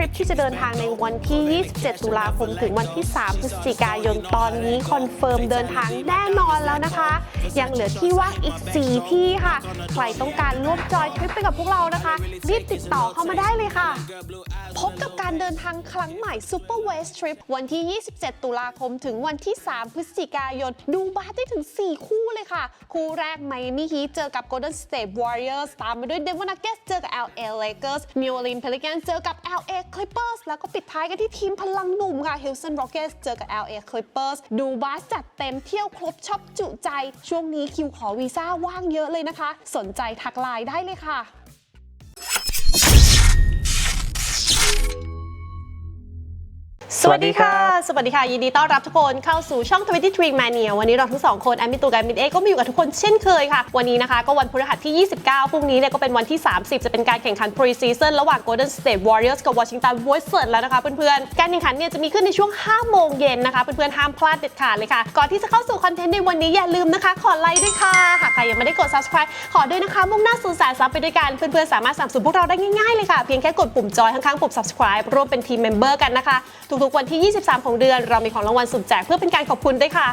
รับ Super West Trip ที่จะเดินทางในวันที่ 27 ตุลาคม ถึงวันที่ 3 พฤศจิกายน ตอนนี้คอนเฟิร์มเดินทางแน่นอนแล้วนะคะ ยังเหลือที่ว่างอีก 4 ที่ค่ะ ใครต้องการร่วมจอยทริปไปกับพวกเรานะคะ รีบติดต่อเข้ามาได้เลยค่ะ พบกับการเดินทางครั้งใหม่ Super West Trip วันที่ 27 ตุลาคม ถึงวันที่ 3 พฤศจิกายน ดูบาสได้ถึง 4 คู่เลยค่ะ คู่แรก Miami Heat เจอกับ Golden State Warriors ตามไปด้วย Denver Nuggets เจอกับ LA Lakers New Orleans Pelicans เจอกับ LA Clippers แล้วก็ปิดท้ายกันที่ทีมพลังหนุ่มค่ะ Houston Rockets เจอกับ LA Clippers ดูบาสจัดเต็มเที่ยวครบชอบจุใจ ช่วงนี้คิวขอวีซ่าว่างเยอะเลยนะคะ สนใจทักไลน์ได้เลยค่ะ สวัสดีค่ะ สวัสดีค่ะ ยินดีต้อนรับทุกคนเข้าสู่ช่อง 23 Mania วันนี้เราทั้งสองคนแอมมิตูกับมมิเอก็มาอยู่กับทุกคนเช่นเคยค่ะ วันนี้นะคะก็วันพฤหัสที่ 29 พรุ่งนี้เนี่ยก็เป็นวันที่ 30 จะเป็นการแข่งขัน Pre-Season ระหว่าง Golden State Warriors กับ Washington Wizards แล้วนะคะเพื่อนๆ การแข่งขันเนี่ยจะมีขึ้นในช่วง 5 โมงเย็นนะคะเพื่อนๆ ห้ามพลาดเด็ดขาดเลยค่ะ ก่อนที่จะเข้าสู่คอนเทนต์ในวันนี้อย่าลืมนะคะขอไลค์ด้วยค่ะ หากใครยังไม่ได้กด subscribe ขอด้วยนะคะมุ่งหน้าสู่แสนซับไปด้วยกันเพื่อนๆสามารถสนับสนุนพวกเราได้ง่ายๆเลยค่ะเพียงแค่กดปุ่มจอยข้างๆปุ่ม subscribe ร่วมเป็นทีมเมมเบอร์กันนะคะทุกๆวันที่ 23 ของเดือน เรามีของรางวัลสุดแจกเพื่อเป็นการขอบคุณด้วยค่ะ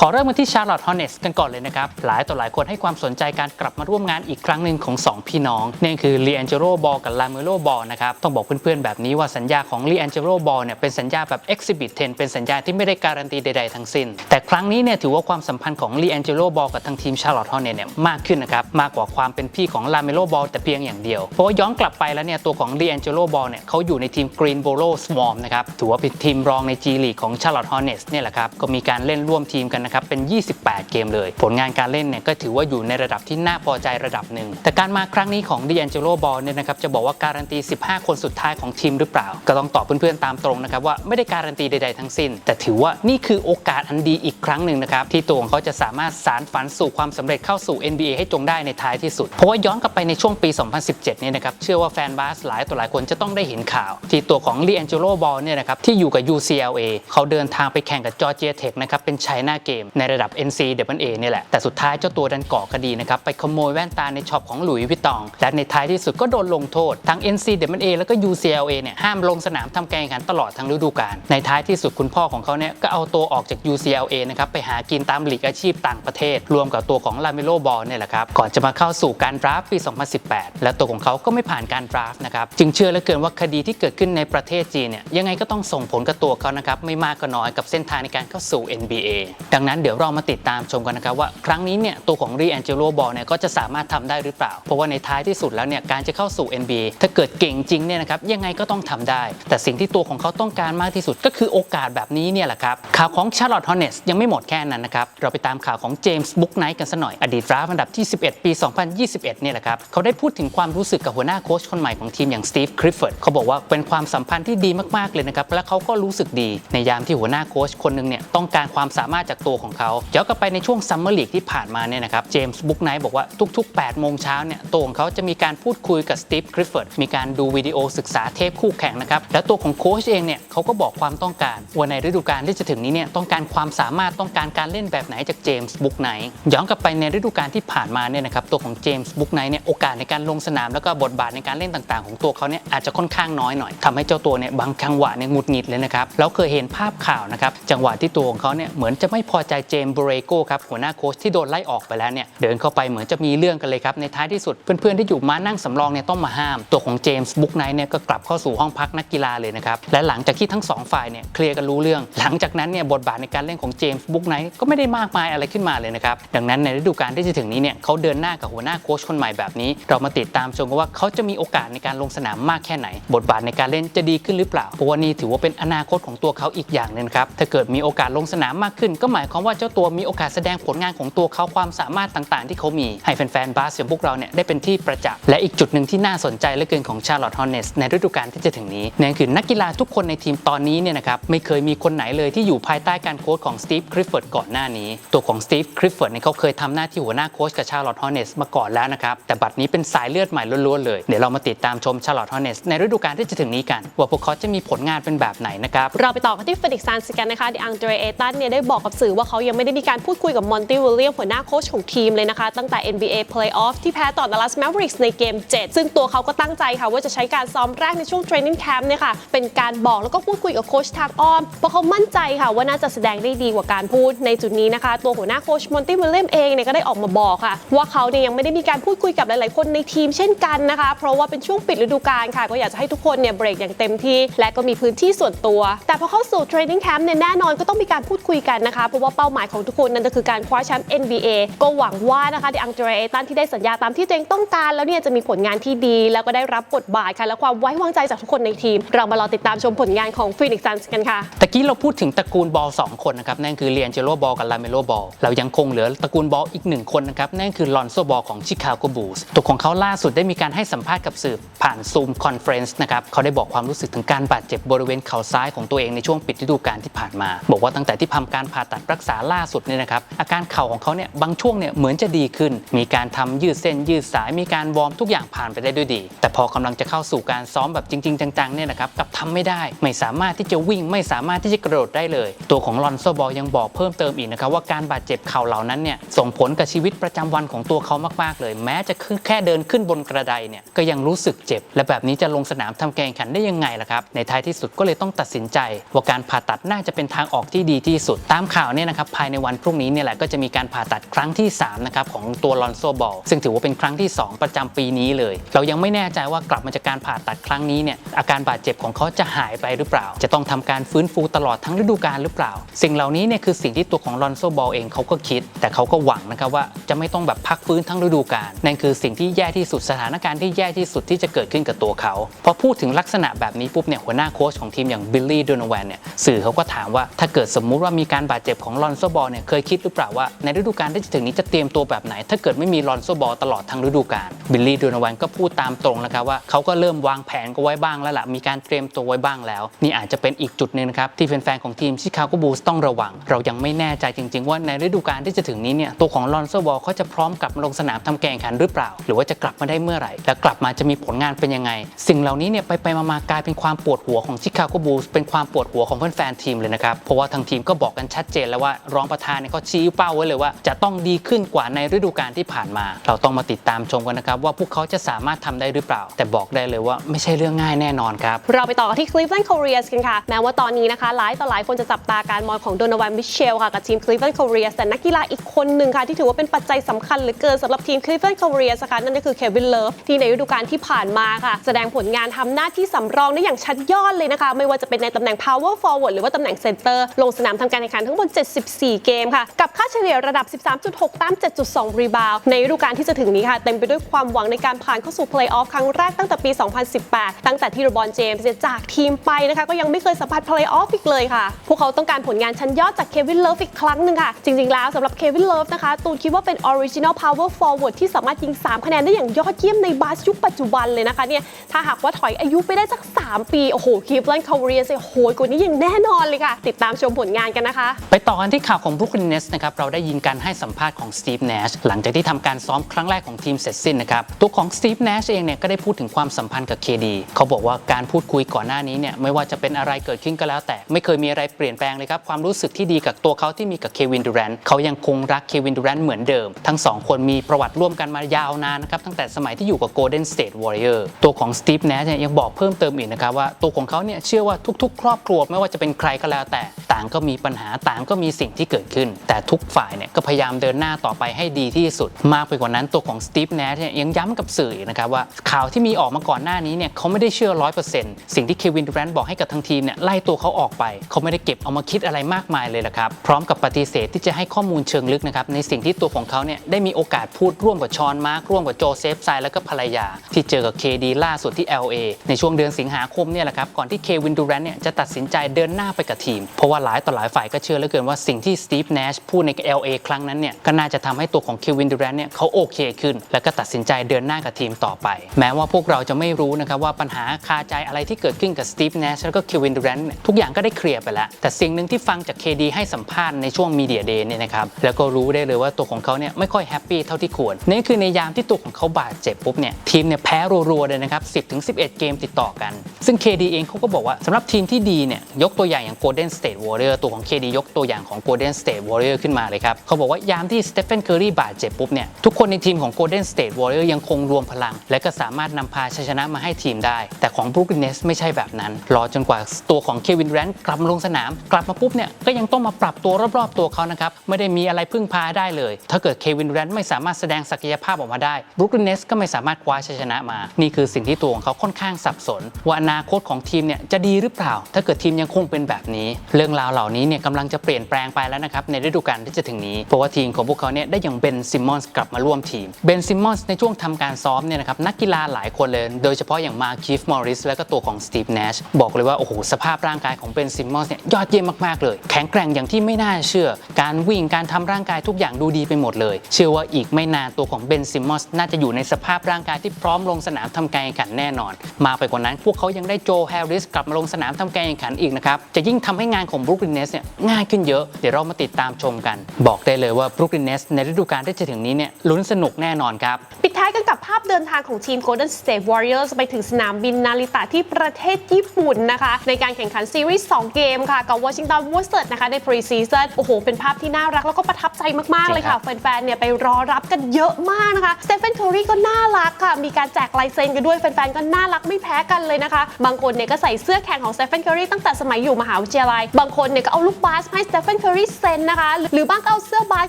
ขอเริ่มกันที่ชาร์ลอตฮอนเนสกันก่อนเลยนะครับ หลายต่อหลายคนให้ความสนใจการกลับมาร่วมงานอีกครั้งหนึ่งของ 2 พี่น้องนั่นคือลีแอนเจโรบอลกับลาเมโลบอลนะครับ ต้องบอกเพื่อนๆ แบบนี้ว่าสัญญาของลีแอนเจโรบอลเนี่ยเป็นสัญญาแบบ Exhibit 10 เป็นสัญญาที่ไม่ได้การันตีใดๆทั้งสิ้น แต่ครั้งนี้เนี่ยถือว่าความสัมพันธ์ของลีแอนเจโรบอลกับทางทีมชาร์ลอตฮอนเนสเนี่ยมากขึ้นนะครับมากกว่าความเป็นพี่ของลาเมโลบอลแต่เพียงอย่างเดียวเพราะว่าย้อนกลับไปแล้วเนี่ยตัวของลีแอนเจโรบอลเนี่ยเขาอยู่ในทีมกรีนโบโลสวอมนะครับถือว่าเป็นทีมรองใน G League ของ Charlotte Hornets เนี่ยแหละครับก็มีการเล่นร่วมทีมกันนะครับเป็น 28 เกมเลย ผลงานการเล่นเนี่ยก็ถือว่าอยู่ในระดับที่น่าพอใจระดับหนึ่ง แต่การมาครั้งนี้ของ D'Angelo Ball เนี่ยนะครับจะบอกว่าการันตี 15 คนสุดท้ายของทีมหรือเปล่า ก็ต้องตอบเพื่อนๆตามตรงนะครับว่าไม่ได้การันตีใดๆทั้งสิ้น แต่ถือว่านี่คือโอกาสอันดีอีกครั้งหนึ่งนะครับที่ตัวของเขาจะสามารถสารฝันสู่ความสำเร็จเข้าสู่ NBA ให้จงได้ในท้ายที่สุด เพราะว่าย้อนกลับไปในช่วงปี 2017 เนี่ยนะครับเชื่อว่าแฟนบาสหลายต่อหลายคนจะต้องได้เห็นข่าว ที่ตัวของ D'Angelo Ball เนี่ยนะครับที่อยู่กับ UCLA เขาเดินทางไปแข่งกับ Georgia Tech นะครับเป็นไชน่าเกมในระดับ NCAA เนี่ยแหละ แต่สุดท้ายเจ้าตัวดันก่อคดีนะครับ ไปขโมยแว่นตาในช็อปของหลุยส์วิตตอง และในท้ายที่สุดก็โดนลงโทษ ทั้ง NCAA แล้วก็ UCLA เนี่ยห้ามลงสนามทำการแข่งขันตลอดทั้งฤดูกาล ในท้ายที่สุดคุณพ่อของเขาเนี่ยก็เอาตัวออกจาก UCLA นะครับไปหากินตามหลีกอาชีพต่างประเทศ รวมกับตัวของลาเมโลบอลเนี่ยแหละครับ ก่อนจะมาเข้าสู่การดราฟต์ปี 2018 และตัวของเขาก็ไม่ผ่านการดราฟต์นะครับจึงเชื่อเหลือเกินว่าคดีที่เกิดขึ้นในประเทศจีนเนี่ยยังไงก็ต้องส่งผลกับตัวเขานะครับไม่มากก็น้อยกับเส้นทางในการเข้าสู่ NBA ดังนั้นเดี๋ยวเรามาติดตามชมกันนะครับว่าครั้งนี้เนี่ยตัวของรีแอนเจโลบอลเนี่ยก็จะสามารถทำได้หรือเปล่า เพราะว่าในท้ายที่สุดแล้วเนี่ยการจะเข้าสู่ NBA ถ้าเกิดเก่งจริงเนี่ยนะครับยังไงก็ต้องทำได้ แต่สิ่งที่ตัวของเขาต้องการมากที่สุดก็คือโอกาสแบบนี้เนี่ยแหละครับข่าวของชาร์ลอตฮอนเนสยังไม่หมดแค่นั้นนะครับเราไปตามข่าวของเจมส์บุ๊กไนท์กันสัหน่อยอดีตดราฟอันดับที่ 11 ปี 2021 เนี่ยแหละครับเขาได้พูดถึงความรู้สึกกับหัวหน้าโค้ชคนใหม่ของทีมอย่างสตีฟคริฟเฟิร์ดเขาบอกว่าเป็นความสัมพันธ์ที่ดีมากๆเลยนะครับและเขาก็รู้สึกดีในยามที่หัวหน้าโค้ชคนหนึงเนี่ยต้องการความสามารถจากตัวของเขาย้อนกลับไปในช่วงซัมเมอร์ลีกที่ผ่านมาเนี่ยนะครับเจมส์บุ๊กไนท์บอกว่าทุก ๆ 8 โมงเช้าเนี่ยตัวของเขาจะมีการพูดคุยกับสตีฟคริฟเฟิร์ดมีการดูวิดีโอศึกษาเทปคู่แข่งนะครับแล้วตัวของโค้ชเองเนี่ยเขาก็บอกความต้องการว่าในฤดูกาลที่จะถึงนี้เนี่ยต้องการความสามารถต้องการการเล่นแบบไหนจากเจมส์บุ๊กไนท์ย้อนกลับไปในฤดูกาลที่ผ่านมาเนี่ยนะครับตัวของเจมส์บุ๊กไนท์เนี่ยโอกาสในการลงสนามแล้วก็บทบาทในการเล่นต่างๆ ของตัวเขาเนี่ยอาจจะค่อนข้างน้อยหน่อยทำให้เจ้าตัวเนี่ยบางจังหวะเนี่ยหงุดหงิดเลยนะครับแล้วเคยเห็นภาพข่าวนะครับจังหวะที่ตัวของเขาเนี่ยเหมือนจะไม่พออใจเจมส์บรโกครับหัวหน้าโค้ชที่โดนไล่ออกไปแล้วเนี่ยเดินเข้าไปเหมือนจะมีเรื่องกันเลยครับในท้ายที่สุดเพื่อนๆที่อยู่ม้านั่งสำรองเนี่ยต้องมาห้าม ตัวของเจมส์บุ๊กไนท์เนี่ยก็กลับเข้าสู่ห้องพักนักกีฬาเลยนะครับและหลังจากที่ทั้งสองฝ่ายเนี่ยเคลียร์กันรู้เรื่อง หลังจากนั้นเนี่ยบทบาทในการเล่นของเจมส์บุ๊กไนท์ก็ไม่ได้มากมายอะไรขึ้นมาเลยนะครับดังนั้นในฤดูกาลที่จะถึงนี้เนี่ยเขาเดินหน้ากับหัวหน้าโค้ชคนใหม่แบบนี้ เรามาติดตามชมกันว่าเขาจะมีโอกาสในการลงสนามมากแค่ไหน บทบาทในการเล่นจะดีขึ้นหรือเปล่าเพราะว่านี่ถือว่าเป็นอนาคตของตัวเขาอีกอย่างนึงครับถ้าเกิดมีโอกาสลงสนามมากขึ้นก็หมายความว่าเจ้าตัวมีโอกาสแสดงผลงานของตัวเขาความสามารถต่างๆ ที่เขามี ให้แฟนๆบาสอย่างพวกเราเนี่ยได้เป็นที่ประจักษ์และอีกจุดหนึ่งที่น่าสนใจเหลือเกินของชาร์ลอตฮอนเนสในฤดูกาลที่จะถึงนี้นั่นคือนักกีฬาทุกคนในทีมตอนนี้เนี่ยนะครับไม่เคยมีคนไหนเลยที่อยู่ภายใต้การโค้ชของสตีฟคริฟเฟิร์ดก่อนหน้านี้ ตัวของสตีฟคริฟเฟิร์ดเนี่ยเขาเคยทำหน้าที่หัวหน้าโค้ชกับชาร์ลอตฮอนเนสมาก่อนแล้วนะครับแต่บัดนี้เป็นสายเลือดใหม่ล้วนๆเลยเดี๋ยวเรามาติดตามชมชาร์ลอตฮอนเนสในฤดูกาลที่จะถึงนี้กัน ว่าพวกเขาจะมีผลงานเป็นแบบไหนนะครับเราไปต่อกันที่เฟนิกซ์ซันสกันนะคะดิอังเดรเอตันเนี่ยได้บอกกับสื่อว่าเขายังไม่ได้มีการพูดคุยกับมอนตี้วิลเลียมหัวหน้าโค้ชของทีมเลยนะคะ ตั้งแต่ NBA Playoff ที่แพ้ต่อ Dallas Mavericks ในเกม 7 ซึ่งตัวเขาก็ตั้งใจค่ะว่าจะใช้การซ้อมแรกในช่วง Training Camp เนี่ยค่ะเป็นการบอกแล้วก็พูดคุยกับโค้ชทางอ้อมเพราะเขามั่นใจค่ะว่าน่าจะแสดงได้ดีกว่าการพูดในจุดนี้นะคะ ตัวหัวหน้าโค้ชมอนตี้วิลเลียมเองเนี่ยก็ได้ออกมาบอกค่ะ ว่าเขาเนี่ยยังไม่ได้มีการพูดคุยกับหลาย ๆ คนในทีมเช่นกันนะคะ เพราะว่าเป็นช่วงปิดฤดูกาลค่ะ ก็อยากจะให้ทุกคนเนี่ยเบรกอย่างเต็มที่ และก็มีพื้นที่ส่วนตัว แต่พอเข้าสู่เทรนนิ่งแคมป์เนี่ยแน่นอนก็ต้องมีการพูดคุยกันนะคะเพราะว่าเป้าหมายของทุกคนนั่นก็คือการคว้าแชมป์ NBA ก็หวังว่านะคะที่อังเดรเอตันที่ได้สัญญาตามที่ตัวเองต้องการ แล้วเนี่ยจะมีผลงานที่ดี แล้วก็ได้รับบทบาทค่ะ และความไว้วางใจจากทุกคนในทีม เรามารอติดตามชมผลงานของฟีนิกซ์ซันส์กันค่ะตะกี้เราพูดถึงตระกูลบอล2คนนะครับนั่นคือเลียนเจโรบอลกับลาเมโลบอลเรายังคงเหลือตระกูลบอลอีกหนึ่งคนนะครับนั่นคือลอนโซบอลของชิคาโกบูลส์ตัวของเขาล่าสุดได้มีการให้สัมภาษณ์กับสื่อผ่านซูมคอนเฟรนซ์นะครับเขาได้บอกความรู้สึกถึงการบาดเจ็บบริเวณเข่าซ้ายของตัวเองในช่วงปิดฤดูกาลที่ผ่านมา บอกว่าตั้งแต่ที่ทำการผ่าตัดรักษาล่าสุดเนี่ยนะครับอาการเข่าของเขาเนี่ยบางช่วงเนี่ยเหมือนจะดีขึ้น มีการทำยืดเส้นยืดสายมีการวอร์มทุกอย่างผ่านไปได้ด้วยดี แต่พอกำลังจะเข้าสู่การซ้อมแบบจริง ๆ จังๆเนี่ยนะครับกลับทำไม่ได้ไม่สามารถที่จะวิ่งไม่สามารถที่จะกระโดดได้เลย ตัวของลอนโซบอลยังบอกเพิ่มเติมอีกนะครับว่าการบาดเจ็บเข่าเหล่านั้นเนี่ยส่งผลกับชีวิตประจำวันของตัวเขามากๆเลย แม้จะขึ้นแค่เดินขึ้นบนกระไดเนี่ยก็ยังรู้สึกเจ็บ และแบบนี้จะลงสนามทำแกงขันได้ยังไงล่ะครับในท้ายที่สุดก็เลยต้องตัดสินใจ ว่าการผ่าตัดน่าจะเป็นทางออกที่ดีที่สุดตามข่าวเนี่ยนะครับภายในวันพรุ่งนี้เนี่ยแหละก็จะมีการผ่าตัดครั้งที่3นะครับของตัวลอนโซบอลซึ่งถือว่าเป็นครั้งที่ 2 ประจำปีนี้เลย เรายังไม่แน่ใจว่ากลับมาจากการผ่าตัดครั้งนี้เนี่ยอาการบาดเจ็บของเขาจะหายไปหรือเปล่า จะต้องทำการฟื้นฟูตลอดทั้งฤดูกาลหรือเปล่า สิ่งเหล่านี้เนี่ยคือสิ่งที่ตัวของลอนโซบอลเองเขาก็คิด แต่เขาก็หวังนะครับว่าจะไม่ต้องแบบพักฟื้นทั้งฤดูกาลนั่นคือสิ่งที่แย่ที่สุดสถานการณ์ที่แย่ที่สุดที่จะเกิดขึ้นกับตัวเขาพอพูดถึงลักษณะแบบนี้ปุ๊บเนี่ยหัวหน้าโค้ชของทีมอย่างบิลลี่โดนแวนเนี่ยสื่อเขาก็ถามว่าถ้าเกิดสมมุติว่ามีการบาดเจ็บของลอนโซบอลเนี่ยเคยคิดหรือเปล่าว่าในฤดูกาลที่จะถึงนี้จะเตรียมตัวแบบไหน ถ้าเกิดไม่มีลอนโซบอลตลอดทั้งฤดูกาลบิลลี่โดนแวนก็พูดตามตรงแล้วครับว่าเขาก็เริ่มวางแผนก็ไว้บ้างแล้วล่ะมีการเตรียมตัวไว้บ้างแล้ว นี่อาจจะเป็นอีกจุดหนึ่งนะครับที่แฟนๆของทีมชิคาโกบูลส์ต้องระวัง เรายังไม่แน่ใจจริง ๆ ว่าในฤดูกาลที่จะถึงนี้เนี่ยตัวของลอนโซบอลเขาจะพร้อมกลับมาลงสนามทำแข่งขันหรือเปล่า หรือว่าจะกลับมาได้เมื่อไหร่ และกลับมาจะมีผลงานเป็นยังไง สิ่งเหล่านี้เนี่ยไปไปๆมาๆกลายเป็นความปวดหัวของชิคาโกบูลส์เป็นความปวดหัวของแฟนๆทีมเลยนะครับเพราะว่าทางทีมก็บอกกันชัดเจนแล้วว่ารองประธานเนี่ยเขาชี้เป้าไว้เลยว่า จะต้องดีขึ้นกว่าในฤดูกาลที่ผ่านมา เราต้องมาติดตามชมกันนะครับ ว่าพวกเขาจะสามารถทำได้หรือเปล่า แต่บอกได้เลยว่าไม่ใช่เรื่องง่ายแน่นอนครับ เราไปต่อกันที่ Cleveland Cavaliers กันค่ะ แม้ว่าตอนนี้นะคะหลายต่อหลายคนจะจับตาการมองของโดนวันมิเชลค่ะกับทีม Cleveland Cavaliers แต่นักกีฬาอีกคนหนึ่งค่ะที่ถือว่าเป็นปัจจัยสำคัญเหลือเกินสำหรับทีม Cleveland Cavaliers นะคะนั่นก็คือ Kevin Love ที่ในฤดูกาลที่ผ่านมาค่ะ แสดงผลงานทำหน้าที่สำรองได้อย่างชัดยอดเลยนะคะ ไม่ว่าจะเป็นในตำแหน่ง power forward หรือว่าตำแหน่ง center ลงสนามทำการแข่งขันทั้งหมด74 เกมค่ะ กับค่าเฉลี่ยระดับ 13.6ตาม7.2 รีบาว ในฤดูกาลที่จะถึงนี้ค่ะ เต็มไปด้วยความหวังในการผ่านเข้าสู่ play-off ครั้งแรกตั้งแต่ปี 2018 ตั้งแต่ที่รบอนเจมส์จากทีมไปนะคะ ก็ยังไม่เคยสัมผัส play-off อีกเลยค่ะ พวกเขาต้องการผลงานชั้นยอดจากเควินเลิฟอีกครั้งหนึ่งค่ะ จริงๆ แล้วสำหรับเควินเลิฟนะคะ ตูนคิดว่าเป็น original power forward ที่สามารถยิง 3 คะแนนได้อย่างยอดเยี่ยมในบาสยุคปัจจุบันเลยนะคะเนี่ย ถ้าหากว่าถอยอายุไปได้สัก 3 ปี โอ้โหคีฟแลนด์คาวเรียสโหยกว่านี้อย่างแน่นอนเลยค่ะ ติดตามชมผลงานกันนะคะ ไปต่อกันที่ข่าวของ Brooklyn Nets นะครับเราได้ยินการให้สัมภาษณ์ของ Steve Nash หลังจากที่ทำการซ้อมครั้งแรกของทีมเสร็จสิ้นนะครับตัวของ Steve Nash เองเนี่ยก็ได้พูดถึงความสัมพันธ์กับ KD เขาบอกว่าการพูดคุยก่อนหน้านี้เนี่ยไม่ว่าจะเป็นอะไรเกิดขึ้นก็แล้ว แต่ไม่เคยมีอะไรเปลี่ยนแปลงเลยครับความรู้สึกที่ดีกับตัวเขาที่มีกับเควินดูแรนเขายังคงรักเควินดูแรนเหมือนเดิม ทั้งสองคนมีประวัติร่วมกันมายาวนานนะครับตั้งแต่สมัยที่อยู่กับ Golden State Warrior ตัวของ Steve Nash เนี่ยยังบอกเพิ่มเติมอีกนะครับว่าตัวของเขาเนี่ยเชื่อว่าทุก ๆ ครอบครัวไม่ว่าจะเป็นใครก็แล้วแต่ต่างก็มีปัญหาต่างก็มีีสิ่งที่เกิดขึ้น แต่ทุกฝ่ายเนี่ยก็พยายามเดินหน้าต่อไปให้ดีที่สุด มากไปกว่านั้นตัวของสตีฟแนชเนี่ยยังย้ำกับสื่อนะครับว่าข่าวที่มีออกมาก่อนหน้านี้เนี่ยเขาไม่ได้เชื่อร้อยเปอร์เซ็นต์สิ่งที่เควินดูแรนต์บอกให้กับทางทีมเนี่ยไล่ตัวเขาออกไป เขาไม่ได้เก็บเอามาคิดอะไรมากมายเลยละครับพร้อมกับปฏิเสธที่จะให้ข้อมูลเชิงลึกนะครับในสิ่งที่ตัวของเขาเนี่ยได้มีโอกาสพูดร่วมกับชอนมาร์กร่วมกับโจเซฟไซแล้วก็ภรรยา ที่เจอกับ KD ล่าสุดที่ LA ในช่วงเดือนสิงหาคมเนี่ยแหละครับก่อนที่เควินดูแรนต์เนี่ยจะตัดสินใจเดินหน้าไปกับทีม เพราะว่าหลายต่อหลายฝ่ายก็เชื่อเหลือเกินว่าสิ่งที่สตีฟแนชพูดใน LA ครั้งนั้นเนี่ยก็น่าจะทำให้ตัวของเควินดูแรนเนี่ยเขาโอเคขึ้น แล้วก็ตัดสินใจเดินหน้ากับทีมต่อไป แม้ว่าพวกเราจะไม่รู้นะครับว่าปัญหาคาใจอะไรที่เกิดขึ้นกับสตีฟแนชแล้วก็เควินดูแรนทุกอย่างก็ได้เคลียร์ไปแล้ว แต่สิ่งหนึ่งที่ฟังจาก KD ให้สัมภาษณ์ในช่วงมีเดียเดย์เนี่ยนะครับแล้วก็รู้ได้เลยว่าตัวของเขาเนี่ยไม่ค่อยแฮปปี้เท่าที่ควรนี่คือในยามที่ตัวของเขาบาดเจ็บปุ๊บเนี่ยทีมเนี่ยแพ้รัวๆเลยนะครับ10-11 เกมติดต่อกัน ซึ่ง KD เองเขาก็บอกว่าสำหรับทีมที่ดีเนี่ยยกตัวอย่างอย่าง Golden State Warrior ตัวของ KD ยกตัวอย่างของ Golden State Warrior ขึ้นมาเลยครับ เขาบอกว่ายามที่สเตฟ h นเคอรีบาดเจ็บปุ๊บเนี่ยทุกคนในทีมของ Golden State Warrior ยังคงรวมพลัง และก็สามารถนำพาชัยชนะมาให้ทีมได้ แต่ของ Brooklyn Nets ไม่ใช่แบบนั้น รอจนกว่าตัวของเควินแรนกลับลงสนาม กลับมาปุ๊บเนี่ยก็ยังต้องมาปรับตัวรอบๆตัวเขานะครับไม่ได้มีอะไรพึ่งพาได้เลย ถ้าเกิดเควินแรนไม่สามารถแสดงศักยภาพออกมาได้ Brooklyn Nets ก็ไม่สามารถคว้าชัยชนะมา นี่คือสิ่งที่ตัวของเขาค่อนข้างสับสน ว่าอนาคตของทีมเนี่ยจะดีหรือเปล่า ถ้าเกิดทีมยังคงเป็นแบบนี้ เรื่องราวเหล่านี้เนี่ยกำลังจะเปลี่ยนแปลงไปแล้วนะครับในฤดูกาลที่จะถึงนี้ เพราะว่าทีมของพวกเขาเนี่ยได้อย่างเบนซิมมอนส์กลับมาร่วมทีมเบนซิมมอนส์ในช่วงทำการซ้อมเนี่ยนะครับนักกีฬาหลายคนเลย โดยเฉพาะอย่างมาคีฟมอริสและก็ตัวของสตีฟเนชบอกเลยว่าโอ้โหสภาพร่างกายของเบนซิมมอนส์เนี่ยยอดเยี่ยมมากๆเลย แข็งแกร่งอย่างที่ไม่น่าเชื่อ การวิ่งการทำร่างกายทุกอย่างดูดีไปหมดเลย เชื่อว่าอีกไม่นานตัวของเบนซิมมอนส์น่าจะอยู่ในสภาพร่างกายที่พร้อมลงสนามทำการแข่งขันแน่นอน มาไปกว่านั้นพวกเขายังได้โจแฮร์ริสกลับมาลงสนามทำการแข่งขันอีกนะครับจะยิ่งทำให้งานของบรูคลินเนสเนี่ยง่ายขึ้นเยอะเดี๋ยวเรามาติดตามชมกัน บอกได้เลยว่าบรูคลินเนสในฤดูกาลที่จะถึงนี้เนี่ยลุ้นสนุกแน่นอนครับ ปิดท้ายกันกับภาพเดินทางของทีม Golden State Warriors ไปถึงสนามบินนาริตะที่ประเทศญี่ปุ่นนะคะ ในการแข่งขันซีรีส์ 2 เกมค่ะ กับ Washington Wizards นะคะใน Pre-season โอ้โห เป็นภาพที่น่ารักแล้วก็ประทับใจมากๆเลยค่ะ แฟนๆเนี่ยไปรอรับกันเยอะมากนะคะสเตฟ h น c ค r รีก็น่ารักค่ะ มีการแจกลายเซ็นกันด้วยแฟนๆก็น่ารักไม่แพ้กันเลยนะคะ บางคนเนี่ยก็ใส่เสื้อแข่งของสเตฟ h น c ค r รีตั้งแต่สมัยอยู่มหาวิทยาลัย บางคนเนี่ยก็เอาลูกบาสมาให้สเตฟ h น c ค r รีเซ็นนะคะ หรือบางก็เอาเสื้อบาส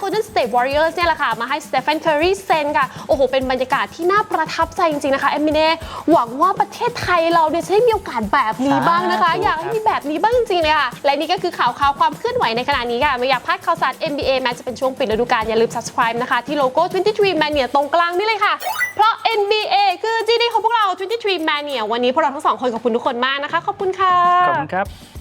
Golden State Warriors เนี่ยแหละค่ะ มาให้สเตฟ h น c ค r รีเซ็นค่ะ โอ้โห เป็นบรรยากาศที่น่าประทับใจจริง ๆ นะคะเอมิเน่หวังว่าประเทศไทยเราเนี่ยจะได้มีโอกาสแบบนี้บ้างนะคะสาธุอยากให้มีแบบนี้บ้างจริงๆเลยค่ะ และนี่ก็คือข่าวข่าวความเคลื่อนไหวในขณะนี้ค่ะไม่อยากพลาดข่าวสาร NBA แม้จะเป็นช่วงปิดฤดูกาลอย่าลืม subscribe นะคะที่โลโก้ 23 Mania ตรงกลางนี่เลยค่ะ เพราะ NBA คือ GD ของพวกเรา 23 Mania วันนี้พวกเราทั้งสองคนขอบคุณทุกคนมากนะคะ ขอบคุณค่ะ ขอบคุณครับ